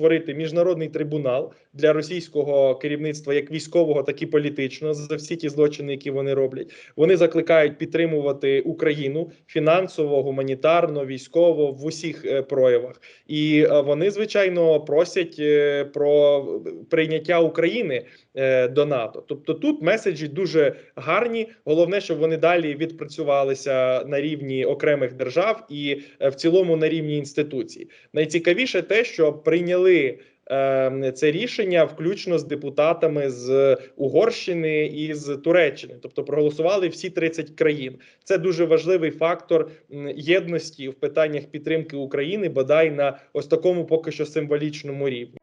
створити міжнародний трибунал для російського керівництва, як військового, так і політичного, за всі ті злочини, які вони роблять. Вони закликають підтримувати Україну фінансово, гуманітарно, військово в усіх е, проявах. І е, вони, звичайно, просять е, про прийняття України до НАТО. Тобто тут меседжі дуже гарні. Головне, щоб вони далі відпрацювалися на рівні окремих держав і в цілому на рівні інституцій. Найцікавіше те, що прийняли. Е, Це рішення включно з депутатами з Угорщини і з Туреччини, тобто проголосували всі 30 країн. Це дуже важливий фактор єдності в питаннях підтримки України, бодай на ось такому поки що символічному рівні.